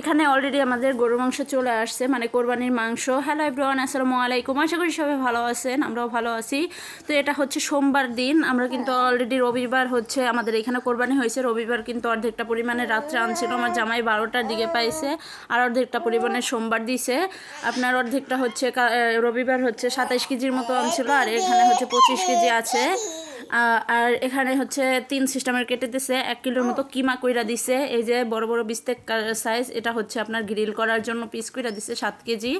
এখানে অলরেডি আমাদের গরুর মাংস চলে আসছে মানে কোরবানির মাংস। হ্যালো এভরিওয়ান আসসালামু আলাইকুম। আশা করি সবাই ভালো আছেন, আমরাও ভালো আছি। তো এটা হচ্ছে সোমবার দিন, আমরা কিন্তু অলরেডি রবিবার হচ্ছে, আমাদের এখানে কোরবানি হয়েছে। রবিবার কিন্তু অর্ধেকটা পরিমাণে রাত্রে আনছিল, আমার জামাই বারোটার দিকে পাইছে, আর অর্ধেকটা পরিমাণে সোমবার দিছে। আপনার অর্ধেকটা হচ্ছে রবিবার হচ্ছে সাতাইশ কেজির মতো আনছিল, আর এখানে হচ্ছে পঁচিশ কেজি আছে। আর এখানে হচ্ছে তিন সিস্টেমের কেটে দিছে। এক কিলোর মতো কিমা কইরা দিছে। এই যে বড় বড় বিস্তেক সাইজ এটা হচ্ছে আপনার গ্রিল করার জন্য পিস কইরা দিছে সাত কেজি।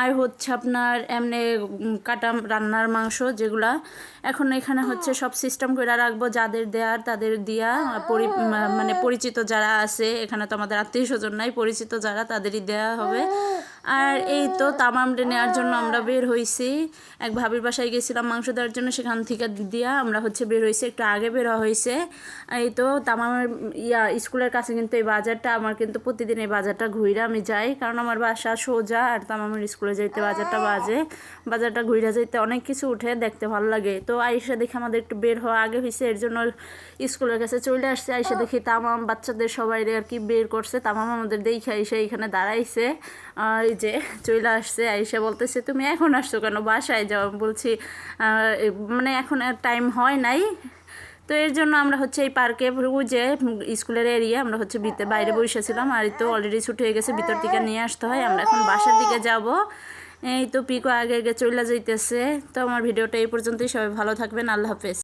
আর হচ্ছে আপনার এমনি কাটা রান্নার মাংস যেগুলা। এখন এখানে হচ্ছে সব সিস্টেম কইরা রাখব যাদের দেয়ার তাদের দিয়া। পরি মানে পরিচিত যারা আছে এখানে তো আমাদের আত্মীয় স্বজন নাই পরিচিত যারা তাদেরই দেয়া হবে। আর এই তো তামামটা নেওয়ার জন্য আমরা বের হয়েছি এক ভাবির বাসায় গেছিলাম মাংস দেওয়ার জন্য, সেখান থেকে দিয়া আমরা হচ্ছে বের হয়েছি একটু আগে বের হয়েছে এই তো তামামের ইয়া স্কুলের কাছে কিন্তু এই বাজারটা, আমার কিন্তু প্রতিদিন এই বাজারটা ঘুরে আমি যাই। কারণ আমার বাসা সোজা আর তামামের স্কুলে যাইতে বাজারটা বাজে। বাজারটা ঘুরে যাইতে অনেক কিছু উঠে দেখতে ভালো লাগে। তো আইসা দেখে আমাদের একটু বের হওয়া আগে হয়েছে এর জন্য স্কুলের কাছে চলে আসছে। আইসা দেখি তামাম বাচ্চাদের সবাই আর কি বের করছে। তামাম আমাদের দেখে আইসা এখানে দাঁড়াইছে। এই যে চলে আসছে, আইসা বলতেছে, তুমি এখন আসছো কেন? বাসায় যাও। বলছি মানে এখন টাইম হয় নাই। তো এর জন্য আমরা হচ্ছে এই পার্কে ওই যে স্কুলের এরিয়া আমরা হচ্ছে ভিতরে বাইরে বসেছিলাম আর তো অলরেডি ছুটি হয়ে গেছে, ভিতর থেকে নিয়ে আসতে হয়। আমরা এখন বাসার দিকে যাব। এই তো পিকো আগে আগে চলে যাইতেছে। তো আমার ভিডিওটা এই পর্যন্তই। সবাই ভালো থাকবেন। আল্লাহ হাফেজ।